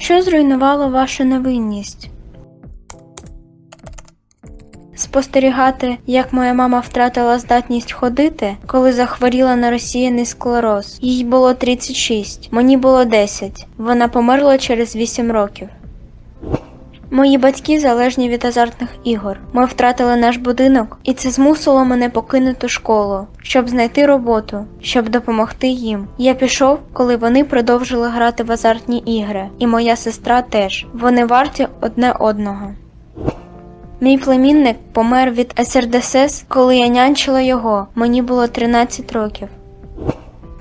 Що зруйнувало вашу невинність? Спостерігати, як моя мама втратила здатність ходити, коли захворіла на розсіяний склероз. Їй було 36, мені було 10. Вона померла через 8 років. Мої батьки залежні від азартних ігор. Ми втратили наш будинок, і це змусило мене покинути школу, щоб знайти роботу, щоб допомогти їм. Я пішов, коли вони продовжили грати в азартні ігри, і моя сестра теж. Вони варті одне одного. Мій племінник помер від СРДСС, коли я нянчила його. Мені було 13 років.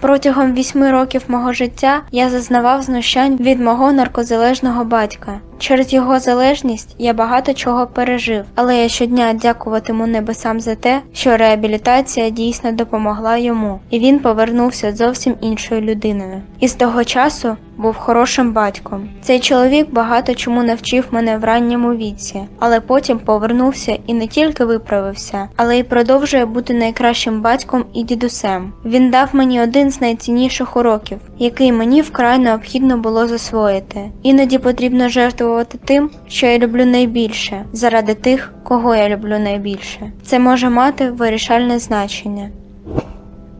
Протягом вісьми років мого життя я зазнавав знущань від мого наркозалежного батька. Через його залежність я багато чого пережив, але я щодня дякуватиму небесам за те, що реабілітація дійсно допомогла йому, і він повернувся зовсім іншою людиною. І з того часу був хорошим батьком. Цей чоловік багато чому навчив мене в ранньому віці, але потім повернувся і не тільки виправився, але й продовжує бути найкращим батьком і дідусем. Він дав мені один з найцінніших уроків, який мені вкрай необхідно було засвоїти. Іноді потрібно жертвувати тим, що я люблю найбільше, заради тих, кого я люблю найбільше. Це може мати вирішальне значення.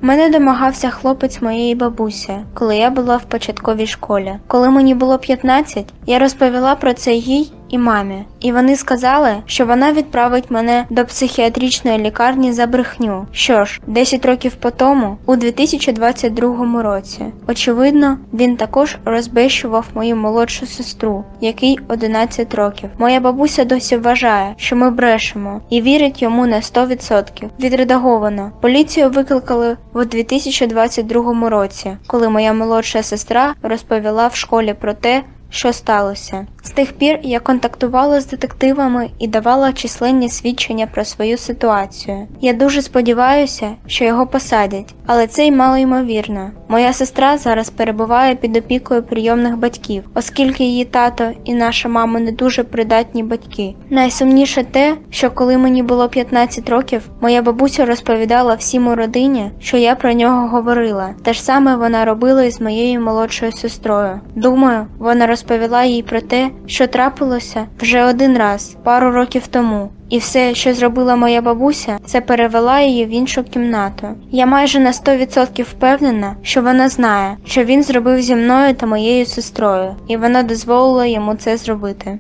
Мене домагався хлопець моєї бабусі, коли я була в початковій школі. Коли мені було 15, я розповіла про це їй і мамі, і вони сказали, що вона відправить мене до психіатричної лікарні за брехню. Що ж, 10 років по тому, у 2022 році, очевидно, він також розбещував мою молодшу сестру, якій 11 років. Моя бабуся досі вважає, що ми брешемо, і вірить йому на 100%. Відредаговано. Поліцію викликали у 2022 році, коли моя молодша сестра розповіла в школі про те, що сталося. З тих пір я контактувала з детективами і давала численні свідчення про свою ситуацію. Я дуже сподіваюся, що його посадять, але це й мало ймовірно. Моя сестра зараз перебуває під опікою прийомних батьків, оскільки її тато і наша мама не дуже придатні батьки. Найсумніше те, що коли мені було 15 років, моя бабуся розповідала всім у родині, що я про нього говорила. Те ж саме вона робила із моєю молодшою сестрою. Думаю, вона розповіла їй про те, що трапилося вже один раз, пару років тому. І все, що зробила моя бабуся, це перевела її в іншу кімнату. Я майже на 100% впевнена, що вона знає, що він зробив зі мною та моєю сестрою, і вона дозволила йому це зробити.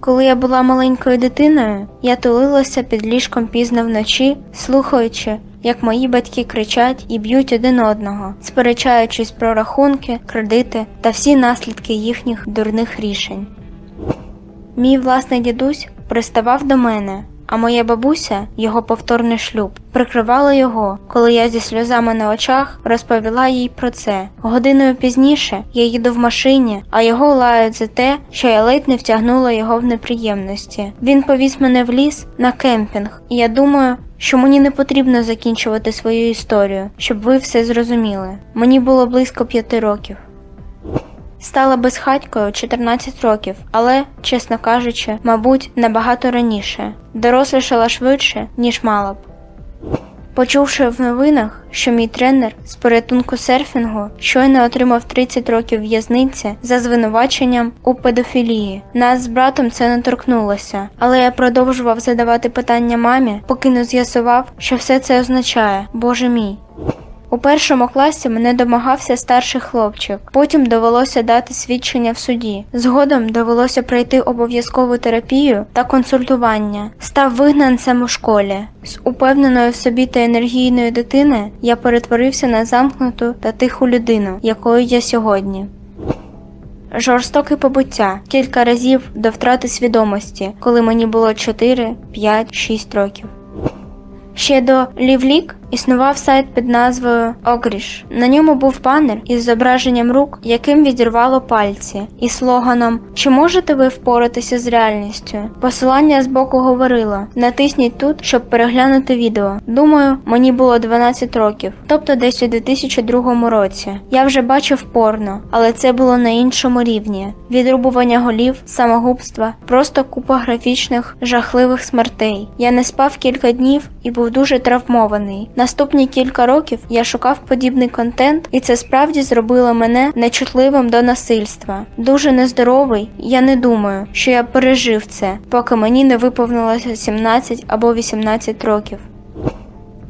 Коли я була маленькою дитиною, я тулилася під ліжком пізно вночі, слухаючи, як мої батьки кричать і б'ють один одного, сперечаючись про рахунки, кредити та всі наслідки їхніх дурних рішень. Мій власний дідусь приставав до мене, а моя бабуся, його повторний шлюб, прикривала його, коли я зі сльозами на очах розповіла їй про це. Годиною пізніше я їду в машині, а його лають за те, що я ледь не втягнула його в неприємності. Він повіз мене в ліс на кемпінг, і я думаю, що мені не потрібно закінчувати свою історію, щоб ви все зрозуміли. Мені було близько п'яти років. Стала безхатькою 14 років, але, чесно кажучи, мабуть, набагато раніше. Дорослішала швидше, ніж мала б. Почувши в новинах, що мій тренер з порятунку серфінгу щойно отримав 30 років в'язниці за звинуваченням у педофілії. Нас з братом це не торкнулося, але я продовжував задавати питання мамі, поки не з'ясував, що все це означає, боже мій. У першому класі мене домагався старший хлопчик. Потім довелося дати свідчення в суді. Згодом довелося пройти обов'язкову терапію та консультування. Став вигнанцем у школі. З упевненою в собі та енергійної дитини я перетворився на замкнуту та тиху людину, якою я сьогодні. Жорстоке побуття кілька разів до втрати свідомості, коли мені було 4, 5, 6 років. Ще до Лівлік існував сайт під назвою Огріш. На ньому був банер із зображенням рук, яким відірвало пальці, і слоганом Чи можете ви впоратися з реальністю? Посилання збоку говорило: натисніть тут, щоб переглянути відео. Думаю, мені було 12 років, тобто десь у 2002 році. Я вже бачив порно, але це було на іншому рівні: відрубування голів, самогубства, просто купа графічних жахливих смертей. Я не спав кілька днів і був дуже травмований. Наступні кілька років я шукав подібний контент, і це справді зробило мене нечутливим до насильства. Дуже нездоровий, я не думаю, що я пережив це, поки мені не виповнилося 17 або 18 років.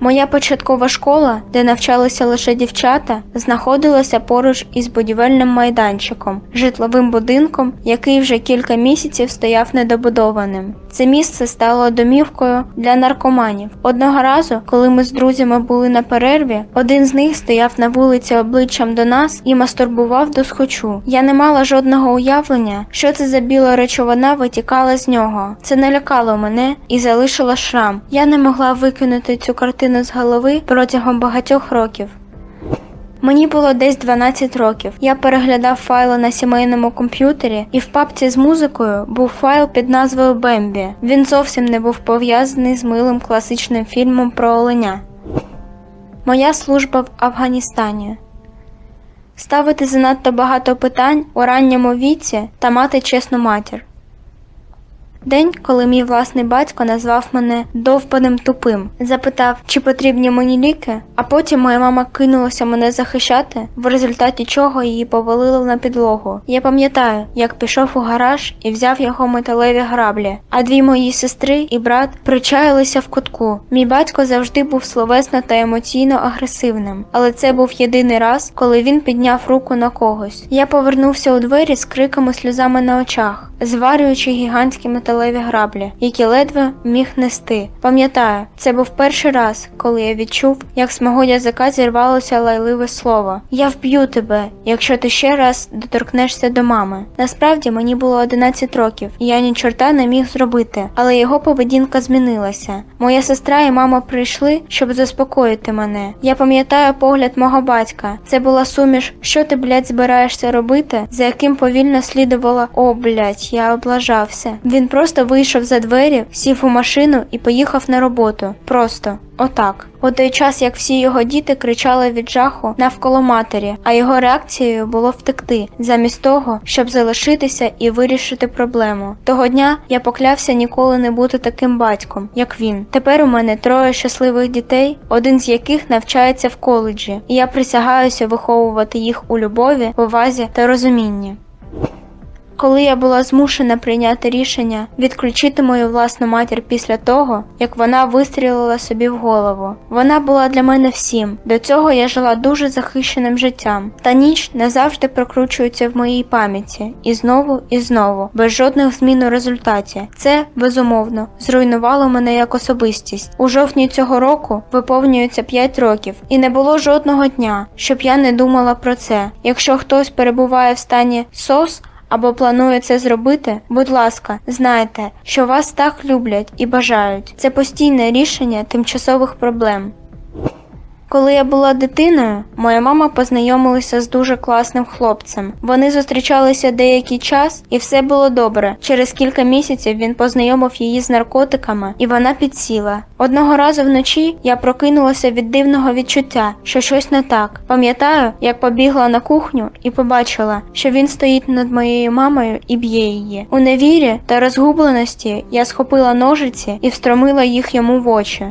Моя початкова школа, де навчалися лише дівчата, знаходилася поруч із будівельним майданчиком, житловим будинком, який вже кілька місяців стояв недобудованим. Це місце стало домівкою для наркоманів. Одного разу, коли ми з друзями були на перерві, один з них стояв на вулиці обличчям до нас і мастурбував до схочу. Я не мала жодного уявлення, що це за біла речовина витікала з нього. Це не лякало мене і залишило шрам. Я не могла викинути цю картину з голови протягом багатьох років. Мені було десь 12 років. Я переглядав файли на сімейному комп'ютері, і в папці з музикою був файл під назвою Бембі. Він зовсім не був пов'язаний з милим класичним фільмом про оленя. Моя служба в Афганістані. Ставити занадто багато питань у ранньому віці та мати чесну матір. День, коли мій власний батько назвав мене довбаним тупим, запитав, чи потрібні мені ліки, а потім моя мама кинулася мене захищати, в результаті чого її повалило на підлогу. Я пам'ятаю, як пішов у гараж і взяв його металеві граблі, а дві мої сестри і брат причаїлися в кутку. Мій батько завжди був словесно та емоційно агресивним, але це був єдиний раз, коли він підняв руку на когось. Я повернувся у двері з криками сльозами на очах зварюючи гігантські металеві граблі, які ледве міг нести. Пам'ятаю, це був перший раз, коли я відчув, як з мого язика зірвалося лайливе слово. Я вб'ю тебе, якщо ти ще раз доторкнешся до мами. Насправді мені було 11 років, і я ні чорта не міг зробити, але його поведінка змінилася. Моя сестра і мама прийшли, щоб заспокоїти мене. Я пам'ятаю погляд мого батька. Це була суміш, що ти, блядь, збираєшся робити, за яким повільно слідувало о, блядь, я облажався. Він просто вийшов за двері, сів у машину і поїхав на роботу. Просто. Отак. У той час, як всі його діти кричали від жаху навколо матері, а його реакцією було втекти, замість того, щоб залишитися і вирішити проблему. Того дня я поклявся ніколи не бути таким батьком, як він. Тепер у мене троє щасливих дітей, один з яких навчається в коледжі, і я присягаюся виховувати їх у любові, повазі та розумінні. Коли я була змушена прийняти рішення відключити мою власну матір після того, як вона вистрілила собі в голову. Вона була для мене всім. До цього я жила дуже захищеним життям. Та ніч назавжди прокручується в моїй пам'яті і знову і знову, без жодних змін у результаті. Це безумовно зруйнувало мене як особистість. У жовтні цього року виповнюється 5 років, і не було жодного дня, щоб я не думала про це. Якщо хтось перебуває в стані СОС або планує це зробити, будь ласка, знайте, що вас так люблять і бажають. Це постійне рішення тимчасових проблем. Коли я була дитиною, моя мама познайомилася з дуже класним хлопцем. Вони зустрічалися деякий час, і все було добре. Через кілька місяців він познайомив її з наркотиками, і вона підсіла. Одного разу вночі я прокинулася від дивного відчуття, що щось не так. Пам'ятаю, як побігла на кухню і побачила, що він стоїть над моєю мамою і б'є її. У невірі та розгубленості я схопила ножиці і встромила їх йому в очі.